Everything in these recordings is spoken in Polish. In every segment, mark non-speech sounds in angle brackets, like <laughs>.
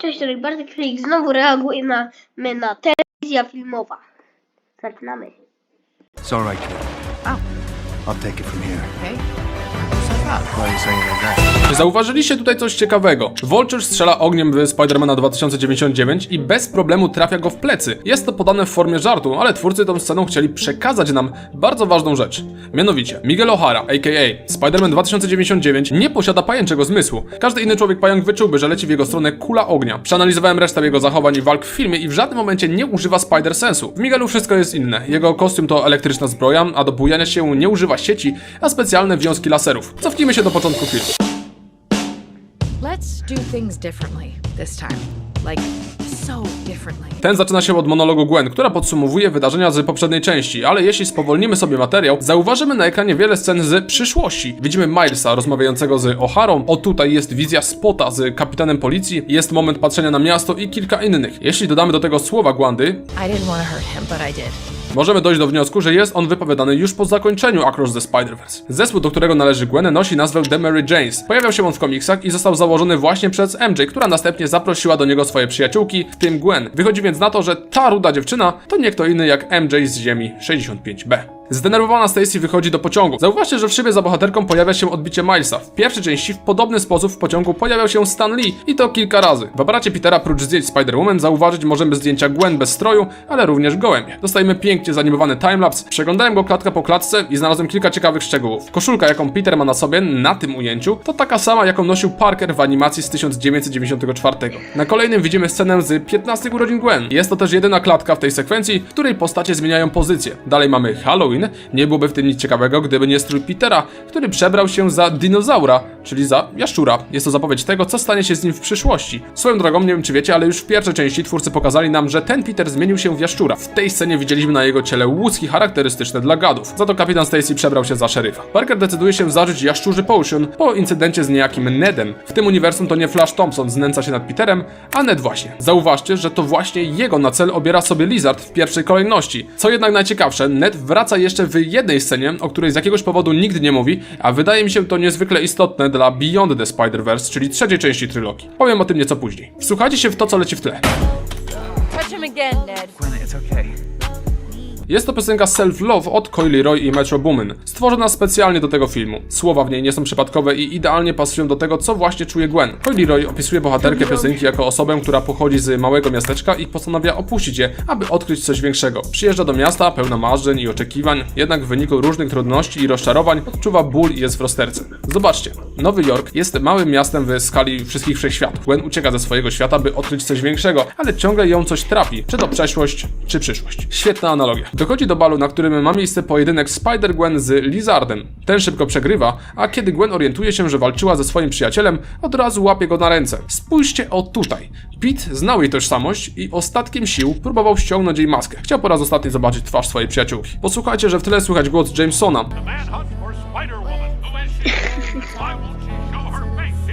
Cześć, to Bartek Felix. Znowu reagujemy na telewizja filmowa. Zaczynamy. It's all right, kid. Oh, I'll take it from here. okay. Czy zauważyliście tutaj coś ciekawego? Vulture strzela ogniem w Spider-Mana 2099 i bez problemu trafia go w plecy. Jest to podane w formie żartu, ale twórcy tą sceną chcieli przekazać nam bardzo ważną rzecz. Mianowicie, Miguel O'Hara, a.k.a. Spider-Man 2099 nie posiada pajęczego zmysłu. Każdy inny człowiek pająk wyczułby, że leci w jego stronę kula ognia. Przeanalizowałem resztę jego zachowań i walk w filmie i w żadnym momencie nie używa Spider-Sensu. W Miguelu wszystko jest inne. Jego kostium to elektryczna zbroja, a do bujania się nie używa sieci, a specjalne wiązki laserów. Cofnijmy się do początku filmu. Let's do things differently this time. Like, so differently. Ten zaczyna się od monologu Gwen, która podsumowuje wydarzenia z poprzedniej części, ale jeśli spowolnimy sobie materiał, zauważymy na ekranie wiele scen z przyszłości. Widzimy Milesa rozmawiającego z O'Harą, o tutaj jest wizja spota z kapitanem policji, jest moment patrzenia na miasto i kilka innych. Jeśli dodamy do tego słowa Gwandy, I didn't want to hurt him, but I did. Możemy dojść do wniosku, że jest on wypowiadany już po zakończeniu Across the Spider-Verse. Zespół, do którego należy Gwen, nosi nazwę The Mary Janes. Pojawiał się on w komiksach i został założony właśnie przez MJ, która następnie zaprosiła do niego swoje przyjaciółki, w tym Gwen. Wychodzi więc na to, że ta ruda dziewczyna to nie kto inny jak MJ z Ziemi 65B. Zdenerwowana Stacy wychodzi do pociągu. Zauważcie, że w szybie za bohaterką pojawia się odbicie Milesa. W pierwszej części w podobny sposób w pociągu pojawiał się Stan Lee i to kilka razy. W aparacie Petera prócz zdjęć Spider-Woman zauważyć możemy zdjęcia Gwen bez stroju, ale również gołębie. Dostajemy pięknie zanimowany timelapse. Przeglądałem go klatka po klatce i znalazłem kilka ciekawych szczegółów. Koszulka, jaką Peter ma na sobie na tym ujęciu, to taka sama, jaką nosił Parker w animacji z 1994. Na kolejnym widzimy scenę z 15 urodzin Gwen. Jest to też jedyna klatka w tej sekwencji, w której postacie zmieniają pozycję. Dalej mamy Halloween. Nie byłoby w tym nic ciekawego, gdyby nie strój Petera, który przebrał się za dinozaura, czyli za jaszczura. Jest to zapowiedź tego, co stanie się z nim w przyszłości. Swoją drogą, nie wiem czy wiecie, ale już w pierwszej części twórcy pokazali nam, że ten Peter zmienił się w jaszczura. W tej scenie widzieliśmy na jego ciele łuski charakterystyczne dla gadów. Za to kapitan Stacy przebrał się za szeryfa. Parker decyduje się zażyć jaszczurzy potion po incydencie z niejakim Nedem. W tym uniwersum to nie Flash Thompson znęca się nad Peterem, a Ned właśnie. Zauważcie, że to właśnie jego na cel obiera sobie Lizard w pierwszej kolejności. Co jednak najciekawsze, Ned wraca jeszcze w jednej scenie, o której z jakiegoś powodu nikt nie mówi, a wydaje mi się to niezwykle istotne dla Beyond the Spider-Verse, czyli trzeciej części trylogii. Powiem o tym nieco później. Wsłuchajcie się w to, co leci w tle. Touch him again, Ned. Gwen, it's okay. Jest to piosenka Self Love od Coily Roy i Metro Boomin, stworzona specjalnie do tego filmu. Słowa w niej nie są przypadkowe i idealnie pasują do tego, co właśnie czuje Gwen. Coily Roy opisuje bohaterkę piosenki jako osobę, która pochodzi z małego miasteczka i postanawia opuścić je, aby odkryć coś większego. Przyjeżdża do miasta pełna marzeń i oczekiwań, jednak w wyniku różnych trudności i rozczarowań odczuwa ból i jest w rozterce. Zobaczcie, Nowy Jork jest małym miastem w skali wszystkich wszechświatów. Gwen ucieka ze swojego świata, by odkryć coś większego, ale ciągle ją coś trapi, czy to przeszłość, czy przyszłość. Świetna analogia. Dochodzi do balu, na którym ma miejsce pojedynek Spider-Gwen z Lizardem. Ten szybko przegrywa, a kiedy Gwen orientuje się, że walczyła ze swoim przyjacielem, od razu łapie go na ręce. Spójrzcie o tutaj. Pete znał jej tożsamość i ostatkiem sił próbował ściągnąć jej maskę. Chciał po raz ostatni zobaczyć twarz swojej przyjaciółki. Posłuchajcie, że w tle słychać głos Jamesona,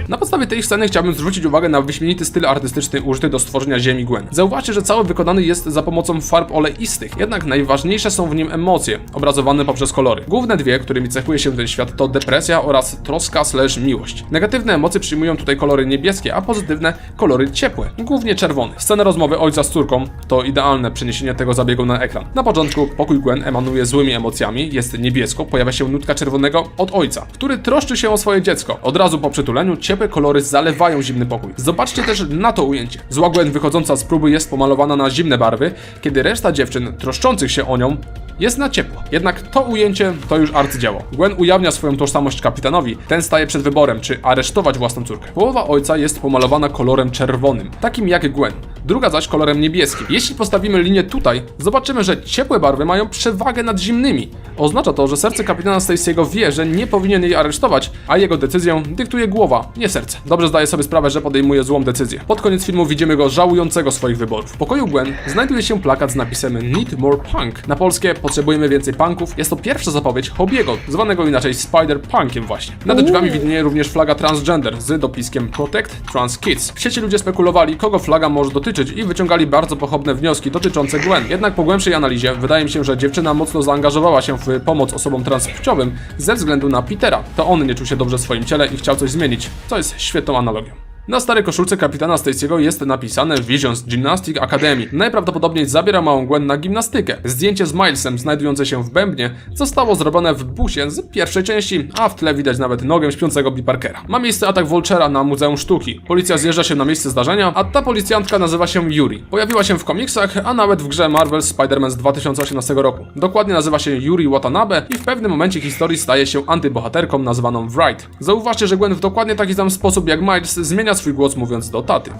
Na podstawie tej sceny chciałbym zwrócić uwagę na wyśmienity styl artystyczny użyty do stworzenia ziemi Gwen. Zauważcie, że cały wykonany jest za pomocą farb oleistych, jednak najważniejsze są w nim emocje, obrazowane poprzez kolory. Główne dwie, którymi cechuje się ten świat, to depresja oraz troska slash miłość. Negatywne emocje przyjmują tutaj kolory niebieskie, a pozytywne kolory ciepłe, głównie czerwone. Scena rozmowy ojca z córką to idealne przeniesienie tego zabiegu na ekran. Na początku pokój Gwen emanuje złymi emocjami, jest niebiesko, pojawia się nutka czerwonego od ojca, który troszczy się o swoje dziecko. Od razu po przytuleniu ciepłe kolory zalewają zimny pokój. Zobaczcie też na to ujęcie. Zła Gwen wychodząca z próby jest pomalowana na zimne barwy, kiedy reszta dziewczyn troszczących się o nią jest na ciepło. Jednak to ujęcie to już arcydzieło. Gwen ujawnia swoją tożsamość kapitanowi, ten staje przed wyborem, czy aresztować własną córkę. Połowa ojca jest pomalowana kolorem czerwonym, takim jak Gwen, druga zaś kolorem niebieskim. Jeśli postawimy linię tutaj, zobaczymy, że ciepłe barwy mają przewagę nad zimnymi. Oznacza to, że serce kapitana Stacy'ego wie, że nie powinien jej aresztować, a jego decyzję dyktuje głowa, nie serce. Dobrze zdaje sobie sprawę, że podejmuje złą decyzję. Pod koniec filmu widzimy go żałującego swoich wyborów. W pokoju Gwen znajduje się plakat z napisem Need More Punk. Na polskie potrzebujemy więcej punków. Jest to pierwsza zapowiedź Hobiego, zwanego inaczej Spider-Punkiem właśnie. Nad drzwiami widnieje również flaga transgender z dopiskiem Protect Trans Kids. W sieci ludzie spekulowali, kogo flaga może dotyczyć i wyciągali bardzo pochopne wnioski dotyczące Gwen. Jednak po głębszej analizie wydaje mi się, że dziewczyna mocno zaangażowała się w pomoc osobom transpłciowym ze względu na Petera. To on nie czuł się dobrze w swoim ciele i chciał coś zmienić, co jest świetną analogią. Na starej koszulce kapitana Stacy'ego jest napisane Visions Gymnastic Academy. Najprawdopodobniej zabiera małą Gwen na gimnastykę. Zdjęcie z Milesem znajdujące się w bębnie zostało zrobione w busie z pierwszej części, a w tle widać nawet nogę śpiącego Bee Parkera. Ma miejsce atak Vulture'a na Muzeum Sztuki. Policja zjeżdża się na miejsce zdarzenia, a ta policjantka nazywa się Yuri. Pojawiła się w komiksach, a nawet w grze Marvel Spider-Man z 2018 roku. Dokładnie nazywa się Yuri Watanabe i w pewnym momencie historii staje się antybohaterką nazwaną Wright. Zauważcie, że Gwen w dokładnie taki sam sposób jak Miles zmienia swój głos mówiąc do taty.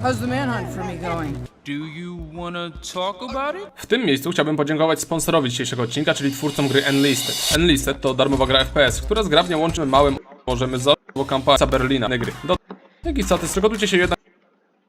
W tym miejscu chciałbym podziękować sponsorowi dzisiejszego odcinka, czyli twórcom gry Enlisted. Enlisted to darmowa gra FPS, która zgrabnie łączy małym możemy za kampania Berlina gry. Do jak i staty, przygotujcie się jednak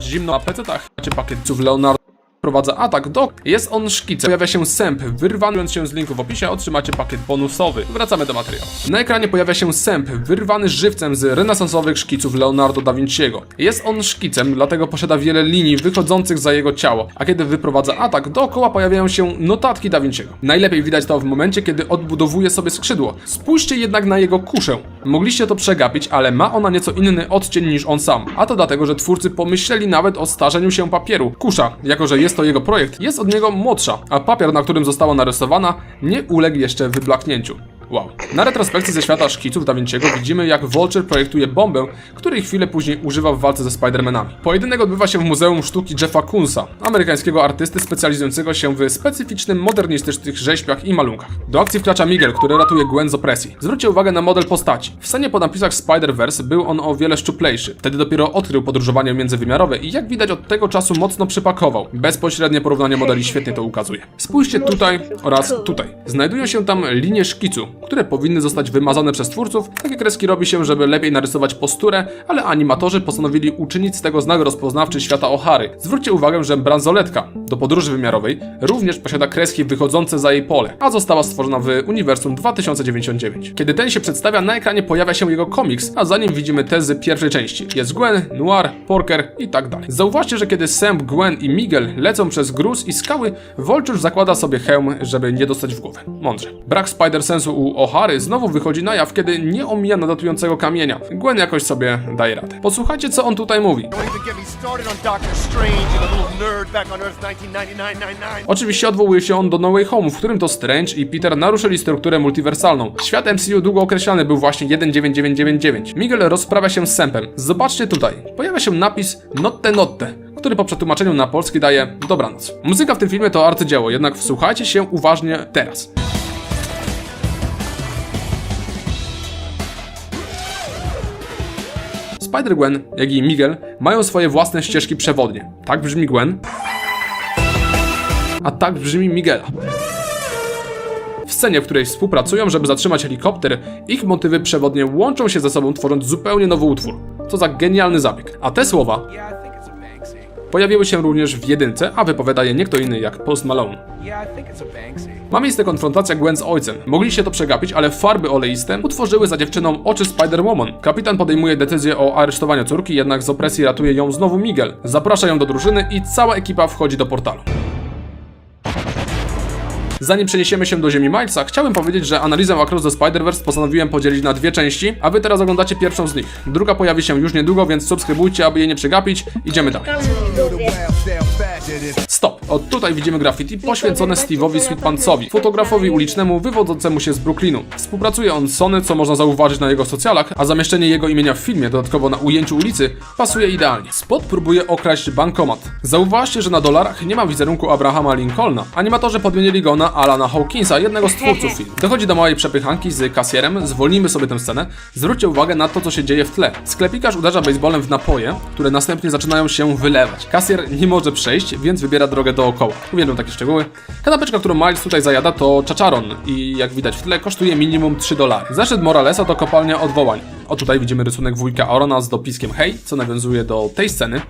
zimno na PC-tach. Macie pakietów Leonardo wprowadza atak do jest on szkicem. Pojawia się sęp. Wyrwając się z linku w opisie otrzymacie pakiet bonusowy. Wracamy do materiału. Na ekranie pojawia się sęp wyrwany żywcem z renesansowych szkiców Leonardo da Vinciego. Jest on szkicem, dlatego posiada wiele linii wychodzących za jego ciało, a kiedy wyprowadza atak, dookoła pojawiają się notatki da Vinciego. Najlepiej widać to w momencie, kiedy odbudowuje sobie skrzydło. Spójrzcie jednak na jego kuszę. Mogliście to przegapić, ale ma ona nieco inny odcień niż on sam. A to dlatego, że twórcy pomyśleli nawet o starzeniu się papieru. Kusza, jako że jest to jego projekt, jest od niego młodsza, a papier, na którym została narysowana, nie uległ jeszcze wyblaknięciu. Wow. Na retrospekcji ze świata szkiców Da Vinciego widzimy, jak Vulture projektuje bombę, której chwilę później używa w walce ze Spider-Manami. Pojedynek odbywa się w Muzeum Sztuki Jeffa Kunsa, amerykańskiego artysty specjalizującego się w specyficznym, modernistycznych rzeźbach i malunkach. Do akcji wkracza Miguel, który ratuje Gwen z opresji. Zwróćcie uwagę na model postaci. W scenie po napisach Spider-Verse był on o wiele szczuplejszy. Wtedy dopiero odkrył podróżowanie międzywymiarowe i jak widać od tego czasu mocno przypakował. Bezpośrednie porównanie modeli świetnie to ukazuje. Spójrzcie tutaj oraz tutaj. Znajdują się tam linie szkicu, które powinny zostać wymazane przez twórców. Takie kreski robi się, żeby lepiej narysować posturę, ale animatorzy postanowili uczynić z tego znak rozpoznawczy świata O'Hary. Zwróćcie uwagę, że bransoletka do podróży wymiarowej również posiada kreski wychodzące za jej pole, a została stworzona w uniwersum 2099. Kiedy ten się przedstawia, na ekranie pojawia się jego komiks, a za nim widzimy tezy pierwszej części. Jest Gwen, Noir, Porker i tak dalej. Zauważcie, że kiedy Sam, Gwen i Miguel lecą przez gruz i skały, Vulture zakłada sobie hełm, żeby nie dostać w głowę. Mądrze. Brak Spider-Sensu u O'Hary znowu wychodzi na jaw, kiedy nie omija nadatującego kamienia. Gwen jakoś sobie daje radę. Posłuchajcie, co on tutaj mówi. Don't even get me started on Doctor Strange, you little nerd back on Earth 1999-99. Oczywiście odwołuje się on do No Way Home, w którym to Strange i Peter naruszyli strukturę multiwersalną. Świat MCU długo określany był właśnie 19999. Miguel rozprawia się z Sempem. Zobaczcie tutaj. Pojawia się napis Notte Notte, który po przetłumaczeniu na polski daje dobranoc. Muzyka w tym filmie to arcydzieło, jednak wsłuchajcie się uważnie teraz. Spider-Gwen, jak i Miguel, mają swoje własne ścieżki przewodnie. Tak brzmi Gwen, a tak brzmi Miguela. W scenie, w której współpracują, żeby zatrzymać helikopter, ich motywy przewodnie łączą się ze sobą, tworząc zupełnie nowy utwór. Co za genialny zabieg. A te słowa pojawiły się również w jedynce, a wypowiada je nie kto inny jak Post Malone. Ma miejsce konfrontacja Gwen z ojcem. Mogliście to przegapić, ale farby oleiste utworzyły za dziewczyną oczy Spider-Woman. Kapitan podejmuje decyzję o aresztowaniu córki, jednak z opresji ratuje ją znowu Miguel. Zaprasza ją do drużyny i cała ekipa wchodzi do portalu. Zanim przeniesiemy się do ziemi Milesa, chciałem powiedzieć, że analizę Across the Spider-Verse postanowiłem podzielić na dwie części, a wy teraz oglądacie pierwszą z nich. Druga pojawi się już niedługo, więc subskrybujcie, aby jej nie przegapić. Idziemy dalej. Stop! Od tutaj widzimy graffiti poświęcone Steve'owi Sweetpantsowi, fotografowi ulicznemu wywodzącemu się z Brooklynu. Współpracuje on z Sony, co można zauważyć na jego socjalach, a zamieszczenie jego imienia w filmie, dodatkowo na ujęciu ulicy, pasuje idealnie. Spot próbuje okraść bankomat. Zauważcie, że na dolarach nie ma wizerunku Abrahama Lincolna. Animatorzy podmienili go na Alana Hawkinsa, jednego z twórców filmu. Dochodzi do małej przepychanki z kasjerem, zwolnijmy sobie tę scenę. Zwróćcie uwagę na to, co się dzieje w tle. Sklepikarz uderza baseballem w napoje, które następnie zaczynają się wylewać. Kasjer nie może przejść, więc wybiera drogę dookoła. Uwielbiam takie szczegóły. Kanapeczka, którą Miles tutaj zajada, to czaczaron i jak widać w tle kosztuje minimum 3 dolary. Zaszczyt Moralesa to kopalnia odwołań. O tutaj widzimy rysunek wujka Arona z dopiskiem hej, co nawiązuje do tej sceny.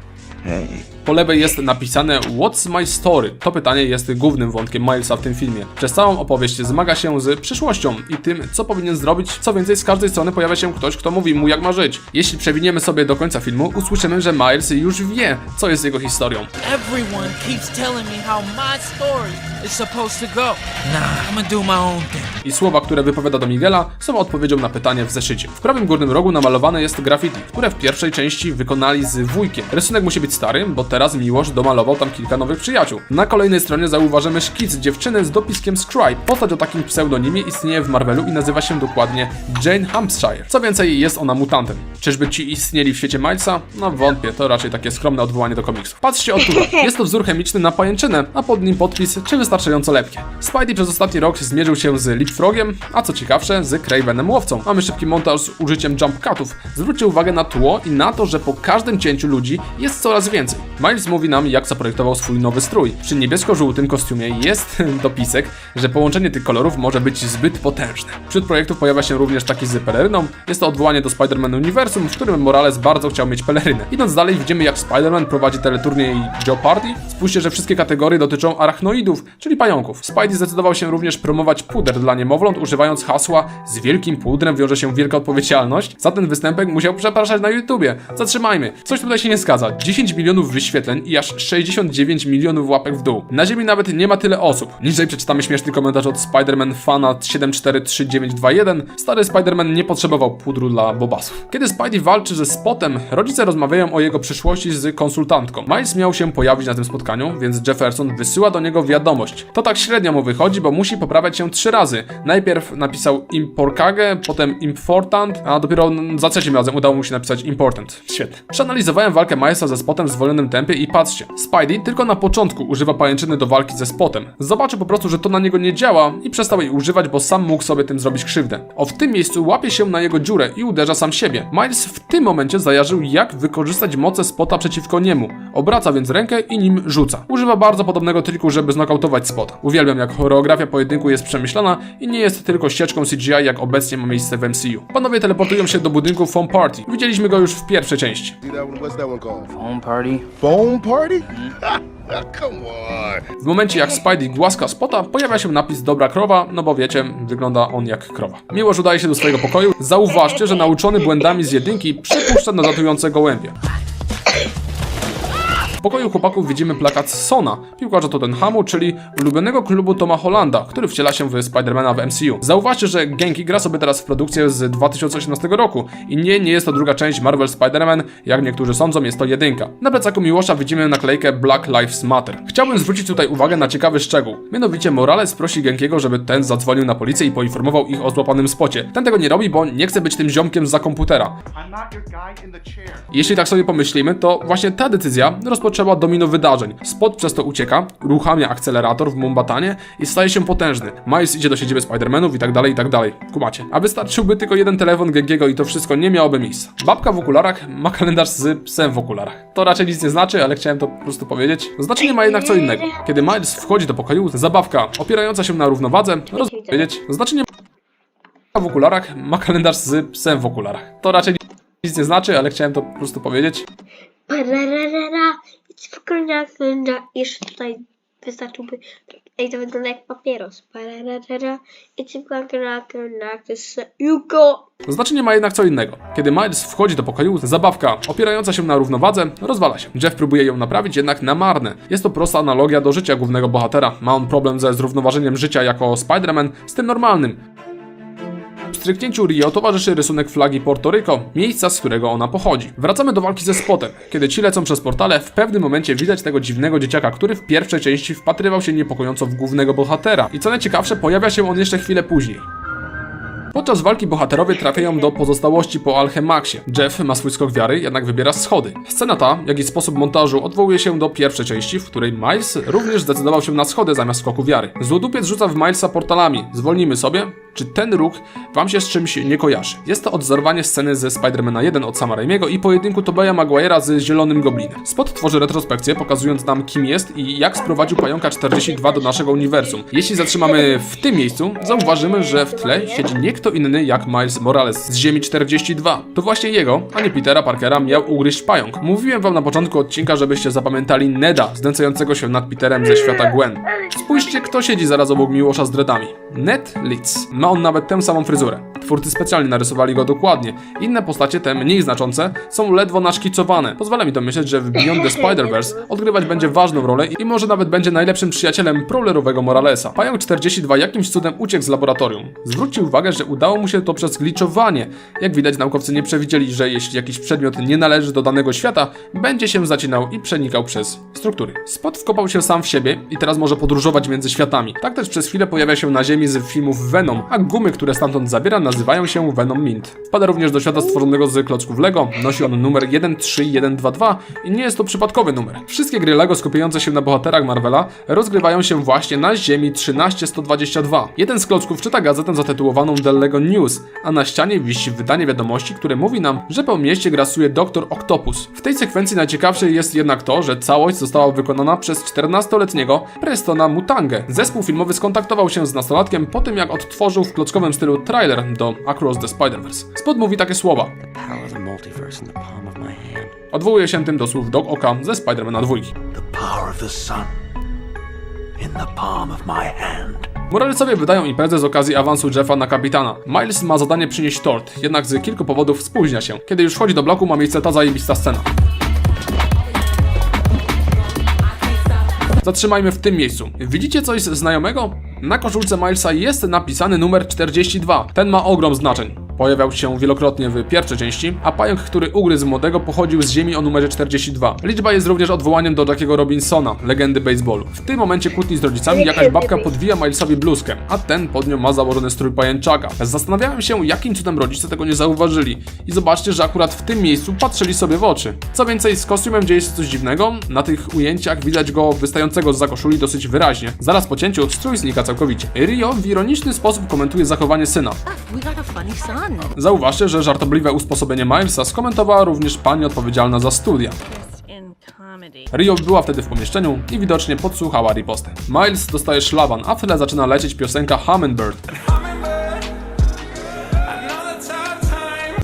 Po lewej jest napisane What's my story? To pytanie jest głównym wątkiem Milesa w tym filmie. Przez całą opowieść zmaga się z przyszłością i tym, co powinien zrobić. Co więcej, z każdej strony pojawia się ktoś, kto mówi mu, jak ma żyć. Jeśli przewiniemy sobie do końca filmu, usłyszymy, że Miles już wie, co jest jego historią. Everyone keeps telling me how my story is supposed to go. Nah, I'm gonna do my own thing. I słowa, które wypowiada do Miguela, są odpowiedzią na pytanie w zeszycie. W prawym górnym rogu namalowane jest graffiti, które w pierwszej części wykonali z wujkiem. Rysunek musi być stary, bo teraz Miłosz domalował tam kilka nowych przyjaciół. Na kolejnej stronie zauważymy szkic dziewczyny z dopiskiem Scribe. Postać o takim pseudonimie istnieje w Marvelu i nazywa się dokładnie Jane Hampshire. Co więcej, jest ona mutantem. Czyżby ci istnieli w świecie Milesa? No wątpię, to raczej takie skromne odwołanie do komiksów. Patrzcie o tutaj. <laughs> Jest to wzór chemiczny na pajęczynę, a pod nim podpis, czy wystarczająco lepkie. Spidey przez ostatni rok zmierzył się z Leapfrogiem, a co ciekawsze, z Cravenem Łowcą. Mamy szybki montaż z użyciem jump cutów. Zwróćcie uwagę na tło i na to, że po każdym cięciu ludzi jest coraz więcej. Miles mówi nam, jak zaprojektował swój nowy strój. Przy niebiesko-żółtym kostiumie jest <laughs> dopisek, że połączenie tych kolorów może być zbyt potężne. Wśród projektów pojawia się również taki z peleryną. Jest to odwołanie do Spider-Man Uniwersum, w którym Morales bardzo chciał mieć pelerynę. Idąc dalej, widzimy jak Spider-Man prowadzi teleturniej Party. Spójrzcie, że wszystkie kategorie dotyczą arachnoidów, czyli pająków. Spidey zdecydował się również promować puder dla niemowląt, używając hasła z wielkim pudrem wiąże się wielka odpowiedzialność. Za ten występek musiał przepraszać na YouTubie. Zatrzymajmy. Coś tutaj się nie zgadza. 10 milionów wyświetleń i aż 69 milionów łapek w dół. Na ziemi nawet nie ma tyle osób. Niżej przeczytamy śmieszny komentarz od Spider-Man fana 7433921. Stary Spider-Man nie potrzebował pudru dla bobasów. Kiedy Spidey walczy ze Spotem, rodzice rozmawiają o jego przyszłości z konsultantką. Miles miał się pojawić na tym spotkaniu, więc Jefferson wysyła do niego wiadomość. To tak średnio mu wychodzi, bo musi poprawiać się trzy razy. Najpierw napisał Imporkage, potem Important, a dopiero za trzecim razem udało mu się napisać Important. Świetnie. Przeanalizowałem walkę Milesa ze Spotem w zwolnionym tempie i patrzcie, Spidey tylko na początku używa pajęczyny do walki ze Spotem. Zobaczył po prostu, że to na niego nie działa i przestał jej używać, bo sam mógł sobie tym zrobić krzywdę. O w tym miejscu łapie się na jego dziurę i uderza sam siebie. Miles w tym momencie zajarzył, jak wykorzystać moce Spota przeciwko niemu. Obraca więc rękę i nim rzuca. Używa bardzo podobnego triku, żeby znokautować Spota. Uwielbiam, jak choreografia pojedynku jest przemyślana i nie jest tylko ścieżką CGI, jak obecnie ma miejsce w MCU. Panowie teleportują się do budynku Foam Party. Widzieliśmy go już w pierwszej części. Home party. Phone party? <laughs> Come on. W momencie jak Spidey głaska Spota, pojawia się napis Dobra krowa, no bo wiecie, wygląda on jak krowa. Miłosz udaje się do swojego pokoju. Zauważcie, że nauczony błędami z jedynki przypuszcza nadlatujące gołębie. W pokoju chłopaków widzimy plakat Sona, piłkarza Tottenhamu, czyli ulubionego klubu Toma Hollanda, który wciela się w Spidermana w MCU. Zauważcie, że Genki gra sobie teraz w produkcję z 2018 roku i nie, nie jest to druga część Marvel Spider-Man, jak niektórzy sądzą, jest to jedynka. Na plecaku Miłosza widzimy naklejkę Black Lives Matter. Chciałbym zwrócić tutaj uwagę na ciekawy szczegół. Mianowicie Morales prosi Genkiego, żeby ten zadzwonił na policję i poinformował ich o złapanym spocie. Ten tego nie robi, bo nie chce być tym ziomkiem za komputera. Jeśli tak sobie pomyślimy, to właśnie ta decyzja rozpoczęła domino wydarzeń. Spot przez to ucieka, uruchamia akcelerator w Mombatanie i staje się potężny. Miles idzie do siedziby Spider-Manów i tak dalej, i tak dalej. Kumacie. A wystarczyłby tylko jeden telefon Genkiego i to wszystko nie miałoby miejsca. Babka w okularach ma kalendarz z psem w okularach. To raczej nic nie znaczy, ale chciałem to po prostu powiedzieć. Znaczenie ma jednak co innego. Kiedy Miles wchodzi do pokoju, zabawka opierająca się na równowadze, rozpowiedzieć. Znaczenie w okularach ma kalendarz z psem w okularach. To raczej nic nie znaczy, ale chciałem to po prostu powiedzieć. Pararara, it's fucking Jeszcze tutaj wystarczyłby. Ej, to wygląda jak papieros. Pararara, go! Znaczenie ma jednak co innego. Kiedy Miles wchodzi do pokoju, zabawka opierająca się na równowadze rozwala się. Jeff próbuje ją naprawić, jednak na marne. Jest to prosta analogia do życia głównego bohatera. Ma on problem ze zrównoważeniem życia jako Spider-Man z tym normalnym. Stryknięciu Rio towarzyszy rysunek flagi Porto Rico, miejsca z którego ona pochodzi. Wracamy do walki ze Spotem. Kiedy ci lecą przez portale, w pewnym momencie widać tego dziwnego dzieciaka, który w pierwszej części wpatrywał się niepokojąco w głównego bohatera. I co najciekawsze, pojawia się on jeszcze chwilę później. Podczas walki bohaterowie trafiają do pozostałości po Alchemaxie. Jeff ma swój skok wiary, jednak wybiera schody. Scena ta, jak i sposób montażu odwołuje się do pierwszej części, w której Miles również zdecydował się na schody zamiast skoku wiary. Złodupiec rzuca w Milesa portalami. Zwolnijmy sobie. Czy ten ruch wam się z czymś nie kojarzy? Jest to odzorowanie sceny ze Spidermana 1 od Sama Raimiego i pojedynku Tobeya Maguire'a z Zielonym Goblinem. Spot tworzy retrospekcję, pokazując nam kim jest i jak sprowadził Pająka 42 do naszego uniwersum. Jeśli zatrzymamy w tym miejscu, zauważymy, że w tle siedzi nie kto inny jak Miles Morales z Ziemi 42. To właśnie jego, a nie Petera Parkera, miał ugryźć pająk. Mówiłem wam na początku odcinka, żebyście zapamiętali Neda, znęcającego się nad Peterem ze świata Gwen. Spójrzcie, kto siedzi zaraz obok Miłosza z dreadami. Ned Leeds. Ma on nawet tę samą fryzurę. Twórcy specjalnie narysowali go dokładnie. Inne postacie, te mniej znaczące, są ledwo naszkicowane. Pozwala mi to myśleć, że w Beyond the Spider-Verse odgrywać będzie ważną rolę i może nawet będzie najlepszym przyjacielem prowlerowego Moralesa. Pająk 42 jakimś cudem uciekł z laboratorium. Zwróćcie uwagę, że udało mu się to przez gliczowanie. Jak widać, naukowcy nie przewidzieli, że jeśli jakiś przedmiot nie należy do danego świata, będzie się zacinał i przenikał przez struktury. Spot wkopał się sam w siebie i teraz może podróżować między światami. Tak też przez chwilę pojawia się na Ziemi z filmów Venom, a gumy, które stamtąd zabiera, nazywają się Venom Mint. Wpada również do świata stworzonego z klocków Lego, nosi on numer 13122 i nie jest to przypadkowy numer. Wszystkie gry Lego skupiające się na bohaterach Marvela rozgrywają się właśnie na Ziemi 13122. Jeden z klocków czyta gazetę zatytułowaną The Lego News, a na ścianie wisi wydanie wiadomości, które mówi nam, że po mieście grasuje Doktor Octopus. W tej sekwencji najciekawsze jest jednak to, że całość została wykonana przez 14-letniego Prestona Mutangę. Zespół filmowy skontaktował się z nastolatkiem po tym, jak odtworzył w klockowym stylu trailer do Across the Spider-Verse. Spot mówi takie słowa. Odwołuje się tym do słów Doc Oka ze Spider-Mana 2. The power of the sun in the palm of my hand. Moralesowie wydają imprezę z okazji awansu Jeffa na kapitana. Miles ma zadanie przynieść tort, jednak z kilku powodów spóźnia się. Kiedy już wchodzi do bloku, ma miejsce ta zajebista scena. Zatrzymajmy w tym miejscu. Widzicie coś znajomego? Na koszulce Milesa jest napisany numer 42. Ten ma ogrom znaczeń. Pojawiał się wielokrotnie w pierwszej części, a pająk, który ugryzł młodego, pochodził z ziemi o numerze 42. Liczba jest również odwołaniem do Jackiego Robinsona, legendy baseballu. W tym momencie kłótni z rodzicami jakaś babka podwija Milesowi bluzkę, a ten pod nią ma założony strój pajęczaka. Zastanawiałem się, jakim cudem rodzice tego nie zauważyli. I zobaczcie, że akurat w tym miejscu patrzyli sobie w oczy. Co więcej, z kostiumem dzieje się coś dziwnego. Na tych ujęciach widać go wystającego z koszuli dosyć wyraźnie. Zaraz po cięciu strój znika całkowicie. Rio w ironiczny sposób komentuje zachowanie syna. Zauważcie, że żartobliwe usposobienie Milesa skomentowała również pani odpowiedzialna za studia. Rio była wtedy w pomieszczeniu i widocznie podsłuchała ripostę. Miles dostaje szlaban, a w tle zaczyna lecieć piosenka Hummingbird.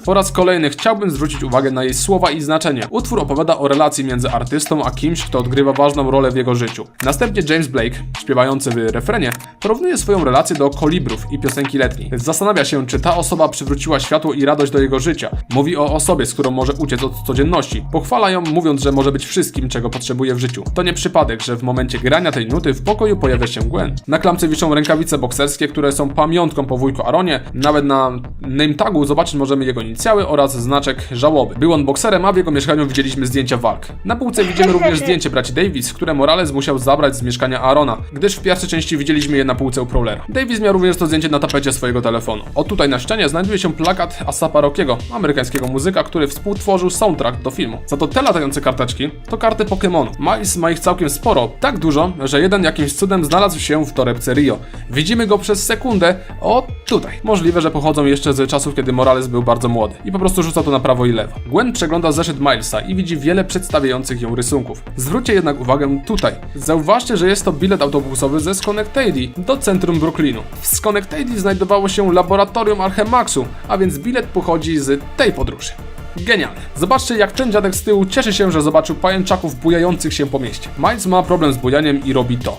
Po raz kolejny chciałbym zwrócić uwagę na jej słowa i znaczenie. Utwór opowiada o relacji między artystą a kimś, kto odgrywa ważną rolę w jego życiu. Następnie James Blake, śpiewający w refrenie, porównuje swoją relację do kolibrów i piosenki letniej. Zastanawia się, czy ta osoba przywróciła światło i radość do jego życia. Mówi o osobie, z którą może uciec od codzienności. Pochwala ją, mówiąc, że może być wszystkim, czego potrzebuje w życiu. To nie przypadek, że w momencie grania tej nuty w pokoju pojawia się Gwen. Na klamce wiszą rękawice bokserskie, które są pamiątką po wujku Aaronie. Nawet na name tagu zobaczyć możemy jego inicjały oraz znaczek żałoby. Był on bokserem, a w jego mieszkaniu widzieliśmy zdjęcia walk. Na półce widzimy <laughs> również zdjęcie braci Davis, które Morales musiał zabrać z mieszkania Aarona, gdyż w pierwszej części widzieliśmy je na półce u Prowlera. Davis miał również to zdjęcie na tapecie swojego telefonu. O tutaj na ścianie znajduje się plakat Asapa Rockiego, amerykańskiego muzyka, który współtworzył soundtrack do filmu. Za to te latające karteczki to karty Pokémonu. Miles ma ich całkiem sporo, tak dużo, że jeden jakimś cudem znalazł się w torebce Rio. Widzimy go przez sekundę, o tutaj. Możliwe, że pochodzą jeszcze z czasów, kiedy Morales był bardzo młody i po prostu rzuca to na prawo i lewo. Gwen przegląda zeszyt Milesa i widzi wiele przedstawiających ją rysunków. Zwróćcie jednak uwagę tutaj. Zauważcie, że jest to bilet autobusowy ze Schenectady do centrum Brooklynu. W Schenectady znajdowało się laboratorium Archemaxu, a więc bilet pochodzi z tej podróży. Genialne. Zobaczcie, jak ten dziadek z tyłu cieszy się, że zobaczył pajęczaków bujających się po mieście. Miles ma problem z bujaniem i robi to.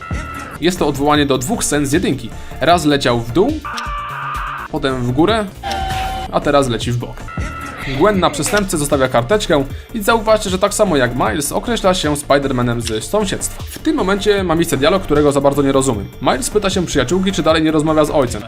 Jest to odwołanie do dwóch scen z jedynki. Raz leciał w dół, potem w górę, a teraz leci w bok. Gwen na przestępcy zostawia karteczkę i zauważcie, że tak samo jak Miles określa się Spider-Manem z sąsiedztwa. W tym momencie ma miejsce dialog, którego za bardzo nie rozumiem. Miles pyta się przyjaciółki, czy dalej nie rozmawia z ojcem.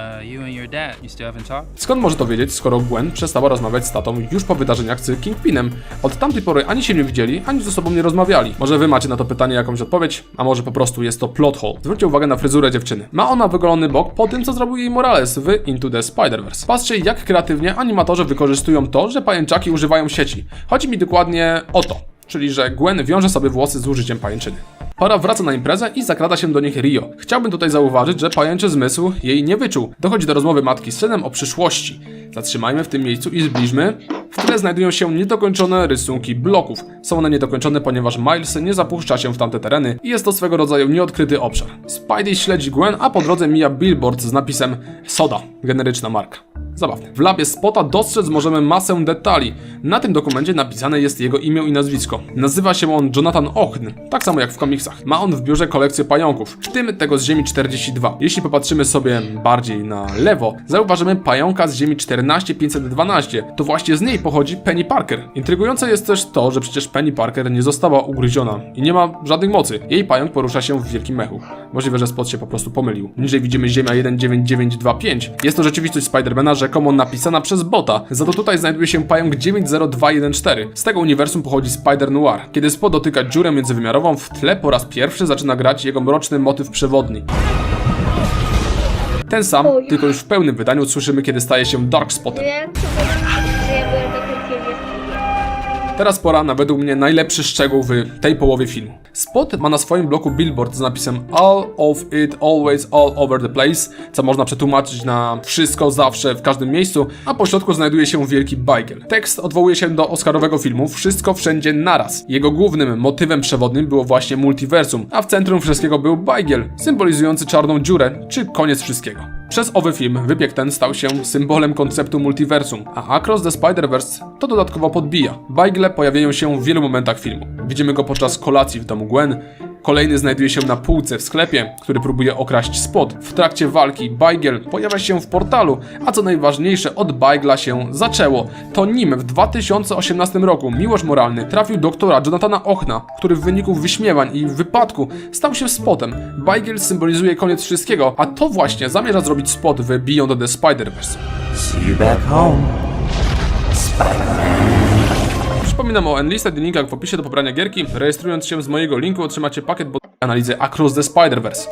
Skąd może to wiedzieć, skoro Gwen przestała rozmawiać z tatą już po wydarzeniach z Kingpinem? Od tamtej pory ani się nie widzieli, ani ze sobą nie rozmawiali. Może wy macie na to pytanie jakąś odpowiedź, a może po prostu jest to plot hole. Zwróćcie uwagę na fryzurę dziewczyny. Ma ona wygolony bok po tym, co zrobił jej Morales w Into the Spider-Verse. Patrzcie, jak kreatywnie animatorzy wykorzystują to, że pajęczaki używają sieci. Chodzi mi dokładnie o to, czyli że Gwen wiąże sobie włosy z użyciem pajęczyny. Para wraca na imprezę i zakrada się do nich Rio. Chciałbym tutaj zauważyć, że pajęczy zmysł jej nie wyczuł. Dochodzi do rozmowy matki z synem o przyszłości. Zatrzymajmy w tym miejscu i zbliżmy. W tle znajdują się niedokończone rysunki bloków. Są one niedokończone, ponieważ Miles nie zapuszcza się w tamte tereny i jest to swego rodzaju nieodkryty obszar. Spidey śledzi Gwen, a po drodze mija billboard z napisem Soda, generyczna marka. Zabawne. W labie Spota dostrzec możemy masę detali. Na tym dokumencie napisane jest jego imię i nazwisko. Nazywa się on Jonathan Ochn, tak samo jak w komiksach. Ma on w biurze kolekcję pająków, w tym tego z Ziemi 42. Jeśli popatrzymy sobie bardziej na lewo, zauważymy pająka z Ziemi 14512. To właśnie z niej pochodzi Penny Parker. Intrygujące jest też to, że przecież Penny Parker nie została ugryziona i nie ma żadnych mocy. Jej pająk porusza się w wielkim mechu. Możliwe, że Spot się po prostu pomylił. Niżej widzimy Ziemia 19925. Jest to rzeczywistość Spidermana rzekomo napisana przez bota. Za to tutaj znajduje się pająk 90214. Z tego uniwersum pochodzi Spider Noir. Kiedy Spot dotyka dziurę międzywymiarową, w tle po raz pierwszy zaczyna grać jego mroczny motyw przewodni. Ten sam, tylko już w pełnym wydaniu słyszymy, kiedy staje się Dark Spotem. Teraz pora na według mnie najlepszy szczegół w tej połowie filmu. Spot ma na swoim bloku billboard z napisem All of it, always, all over the place, co można przetłumaczyć na wszystko, zawsze, w każdym miejscu, a po środku znajduje się wielki bajgiel. Tekst odwołuje się do oscarowego filmu Wszystko wszędzie naraz. Jego głównym motywem przewodnim było właśnie multiversum, a w centrum wszystkiego był bajgiel, symbolizujący czarną dziurę, czy koniec wszystkiego. Przez owy film wybieg ten stał się symbolem konceptu multiversum, a Across the Spider-Verse to dodatkowo podbija. Bajgle pojawiają się w wielu momentach filmu. Widzimy go podczas kolacji w domu Gwen, kolejny znajduje się na półce w sklepie, który próbuje okraść Spot. W trakcie walki Bajgiel pojawia się w portalu, a co najważniejsze od Bajgla się zaczęło. To nim w 2018 roku Miłosz Moralny trafił doktora Jonathana Ochna, który w wyniku wyśmiewań i wypadku stał się Spotem. Bajgiel symbolizuje koniec wszystkiego, a to właśnie zamierza zrobić Spot w Beyond the Spider-Verse. See you back home. Przypominam o Enlisted i linkach w opisie do pobrania gierki. Rejestrując się z mojego linku otrzymacie pakiet bo analizy Across the Spider-Verse.